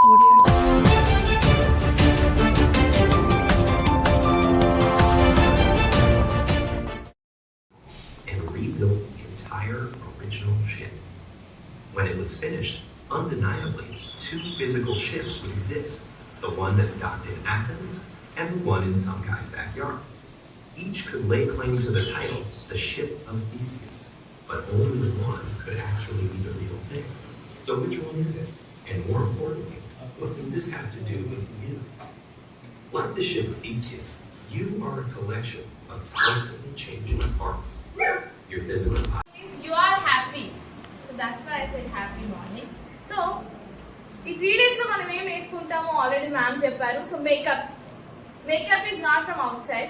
and rebuilt the entire original ship. When it was finished, undeniably, two physical ships would exist the one that's docked in Athens and the one in some guy's backyard. Each could lay claim to the title, the Ship of Theseus, but only one could actually be the real thing. So, which one is it? And more importantly, what does this have to do with you? Like the ship of Theseus, you are a collection of constantly changing parts. Your physical body. means you are happy. So that's why I said happy morning. So ఈ three డేస్లో మనం ఏం నేర్చుకుంటామో already ma'am చెప్పారు so makeup makeup is not from outside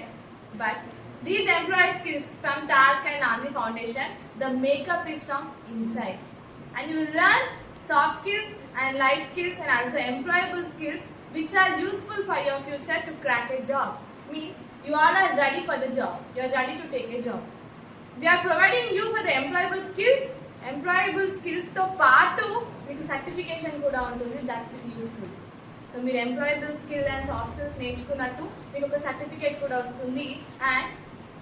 but these employee skills from task and ఆంది foundation the makeup is from inside and you will learn Soft skills and life skills and also employable skills which are useful for your future to crack a job. Means you all are ready for the job. You are ready to take a job. We are providing you for the employable skills. Employable స్కిల్స్తో పాటు మీకు certification కూడా ఉంటుంది that will useful so మీరు employable skill and soft skills నేర్చుకున్నట్టు మీకు ఒక certificate కూడా వస్తుంది and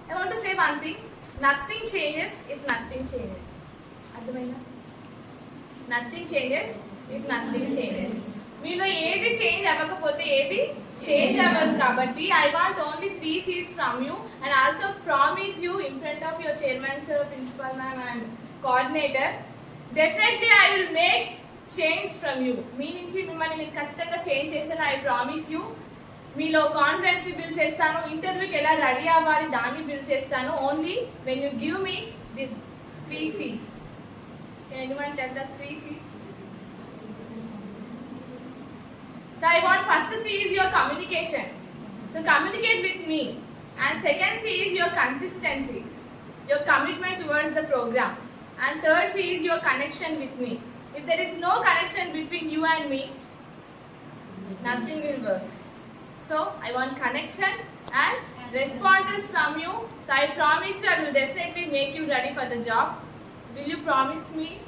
I want say one thing nothing changes if nothing changes అర్థమైందా nothing changes if nothing changes మీలో ఏది చేంజ్ అవ్వకపోతే ఏది చేంజ్ అవ్వదు కాబట్టి I want only three Cs from you and also promise you in front of your chairman sir principal ma'am and coordinator definitely I will make change from you మీ నుంచి మిమ్మల్ని నేను ఖచ్చితంగా చేంజ్ చేస్తాను I promise you మీలో కాన్ఫిడెన్స్ని build చేస్తాను ఇంటర్వ్యూకి ఎలా ready అవ్వాలి దాన్ని బిల్డ్ చేస్తాను. Only when you give me the three Cs anyone tell the three C's? So I want first C is your communication. So communicate with me. And second C is your consistency, your commitment towards the program. And third C is your connection with me. If there is no connection between you and me, nothing will work. So I want connection and responses from you. So I promise you I will definitely make you ready for the job. Will you promise me?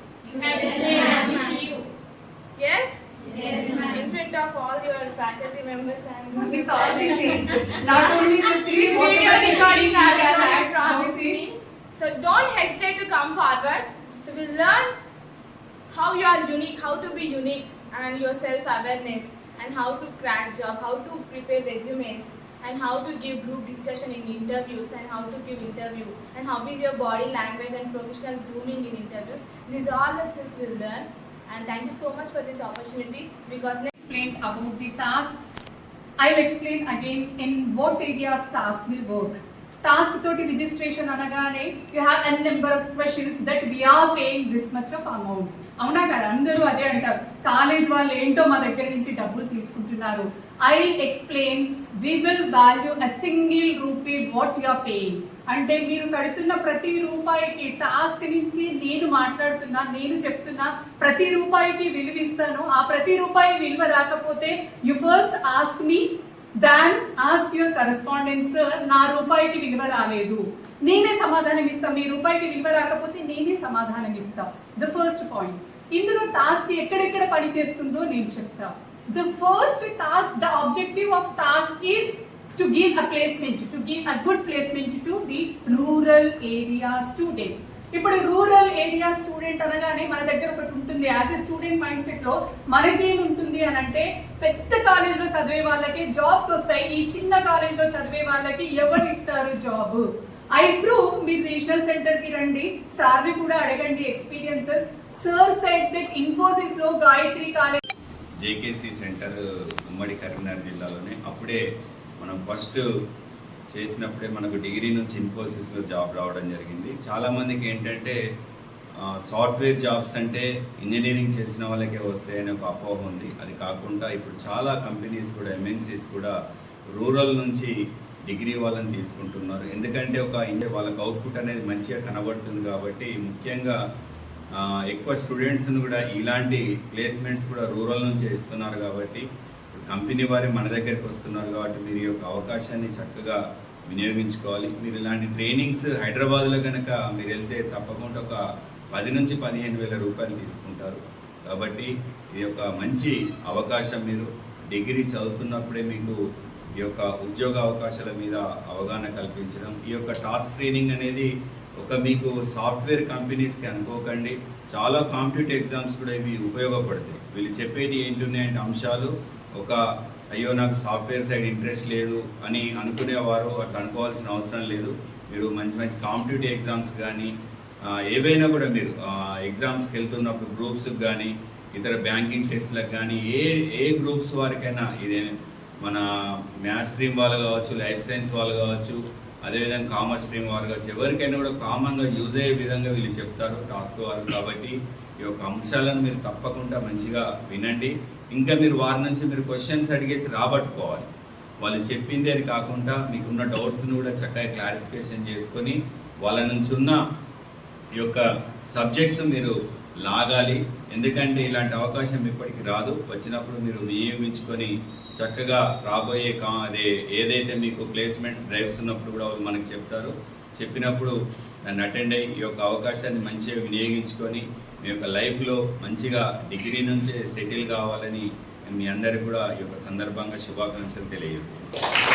Yes? in front of all your faculty members and With all these things, not only the three, With both of video the recording things also, you can I promise me. So don't hesitate to come forward. So we'll learn how you are unique, how to be unique, and your self-awareness, and how to crack job, how to prepare resumes, and how to give group discussion in interviews, and how to give interview, and how is your body language and professional grooming in interviews. These are all the skills we'll learn. And thank you so much for this opportunity because I Explained about the task. I'll explain again in what areas task will work. Task తోటి registration అనగానే you have an number of questions that we're paying this much of amount అవునా కదా? అందరూ అదే అంటారు. College వాళ్ళు ఏంటో మా దగ్గర నుంచి డబ్బులు తీసుకుంటున్నారు. I explain we will value a single rupee what you are paying అంటే మీరు కడుతున్న ప్రతి రూపాయికి టాస్క్ నుంచి నేను మాట్లాడుతున్నా నేను చెప్తున్నా ప్రతి రూపాయికి విలువ ఇస్తాను ఆ ప్రతి రూపాయి విలువ రాకపోతే you first ask me then ask your correspondence నా రూపాయికి విలువ రాలేదు. నేనే సమాధానం ఇస్తా. మీ రూపాయికి విలువ రాకపోతే నేనే సమాధానం ఇస్తా. ద ఫస్ట్ పాయింట్ ఇందులో టాస్క్ ఎక్కడెక్కడ పని చేస్తుందో నేను చెప్తా. The first task the objective of task is to give a placement to give a good placement to the rural area student ఇప్పుడు రూరల్ ఏరియా స్టూడెంట్ అనగానే మన దగ్గర ఒకటి ఉంటుంది. యాజ్ ఎ స్టూడెంట్ మైండ్ సెట్లో మనకేముంటుంది అని అంటే పెద్ద కాలేజ్లో చదివే వాళ్ళకి జాబ్స్ వస్తాయి. ఈ చిన్న కాలేజ్లో చదివే వాళ్ళకి ఎవరు ఇస్తారు జాబ్ ఐ ప్రూవ్ మీరు రీజనల్ సెంటర్కి రండి. సార్ని కూడా అడగండి ఎక్స్పీరియన్సెస్ సర్ సెట్ దట్ ఇన్ఫోసిస్లో గాయత్రి కాలేజ్ జేకేసి సెంటర్ ఉమ్మడి కరీంనగర్ జిల్లాలోనే అప్పుడే మనం ఫస్ట్ చేసినప్పుడే మనకు డిగ్రీ నుంచి ఇన్ఫోసిస్లో జాబ్ రావడం జరిగింది. చాలామందికి ఏంటంటే సాఫ్ట్వేర్ జాబ్స్ అంటే ఇంజనీరింగ్ చేసిన వాళ్ళకే వస్తాయనే ఒక అపోహ ఉంది. అది కాకుండా ఇప్పుడు చాలా కంపెనీస్ కూడా ఎంఎన్సీస్ కూడా రూరల్ నుంచి డిగ్రీ వాళ్ళని తీసుకుంటున్నారు. ఎందుకంటే ఒక ఇండియా వాళ్ళకి అవుట్పుట్ అనేది మంచిగా కనబడుతుంది కాబట్టి ముఖ్యంగా ఎక్కువ స్టూడెంట్స్ని కూడా ఇలాంటి ప్లేస్మెంట్స్ కూడా రూరల్ నుంచి ఇస్తున్నారు కాబట్టి కంపెనీ వారే మన దగ్గరికి వస్తున్నారు కాబట్టి మీరు ఈ యొక్క అవకాశాన్ని చక్కగా వినియోగించుకోవాలి. మీరు ఇలాంటి ట్రైనింగ్స్ హైదరాబాద్లో కనుక మీరు వెళ్తే తప్పకుండా ఒక పది నుంచి పదిహేను వేల రూపాయలు తీసుకుంటారు. కాబట్టి ఈ యొక్క మంచి అవకాశం మీరు డిగ్రీ చదువుతున్నప్పుడే మీకు ఈ యొక్క ఉద్యోగ అవకాశాల మీద అవగాహన కల్పించడం. ఈ యొక్క టాస్క్ ట్రైనింగ్ అనేది ఒక మీకు సాఫ్ట్వేర్ కంపెనీస్కి అనుకోకండి. చాలా కాంపిటేటివ్ ఎగ్జామ్స్ కూడా ఇవి ఉపయోగపడతాయి. వీళ్ళు చెప్పేటి ఏంటున్నాయంటే అంశాలు ఒక అయ్యో నాకు సాఫ్ట్వేర్ సైడ్ ఇంట్రెస్ట్ లేదు అని అనుకునేవారు అట్లా అనుకోవాల్సిన అవసరం లేదు. మీరు మంచి మంచి కాంపిటేటివ్ ఎగ్జామ్స్ కానీ ఏవైనా కూడా మీరు ఎగ్జామ్స్కి వెళ్తున్నప్పుడు గ్రూప్స్కి కానీ ఇతర బ్యాంకింగ్ టెస్ట్లకు కానీ ఏ ఏ గ్రూప్స్ వారికైనా ఇదే మన మ్యాథ్స్ స్ట్రీమ్ వాళ్ళు కావచ్చు లైఫ్ సైన్స్ వాళ్ళు కావచ్చు అదేవిధంగా కామర్స్ స్ట్రీమ్ వారు కావచ్చు ఎవరికైనా కూడా కామన్గా యూజ్ అయ్యే విధంగా వీళ్ళు చెప్తారు టాస్క్ వారు కాబట్టి ఈ యొక్క అంశాలను మీరు తప్పకుండా మంచిగా వినండి. ఇంకా మీరు వారి నుంచి మీరు క్వశ్చన్స్ అడిగేసి రాబట్టుకోవాలి. వాళ్ళు చెప్పింది అని కాకుండా మీకున్న డౌట్స్ని కూడా చక్కగా క్లారిఫికేషన్ చేసుకొని వాళ్ళ నుంచి ఉన్న ఈ యొక్క సబ్జెక్ట్ను మీరు లాగాలి. ఎందుకంటే ఇలాంటి అవకాశం ఇప్పటికి రాదు. వచ్చినప్పుడు మీరు నియమించుకొని చక్కగా రాబోయే కా అదే ఏదైతే మీకు ప్లేస్మెంట్స్ డ్రైవ్స్ ఉన్నప్పుడు కూడా వాళ్ళు మనకు చెప్తారు. చెప్పినప్పుడు నన్ను అటెండ్ అయ్యి ఈ యొక్క అవకాశాన్ని మంచిగా వినియోగించుకొని మీ యొక్క లైఫ్లో మంచిగా డిగ్రీ నుంచే సెటిల్ కావాలని మీ అందరికీ కూడా ఈ యొక్క సందర్భంగా శుభాకాంక్షలు తెలియజేస్తున్నాను.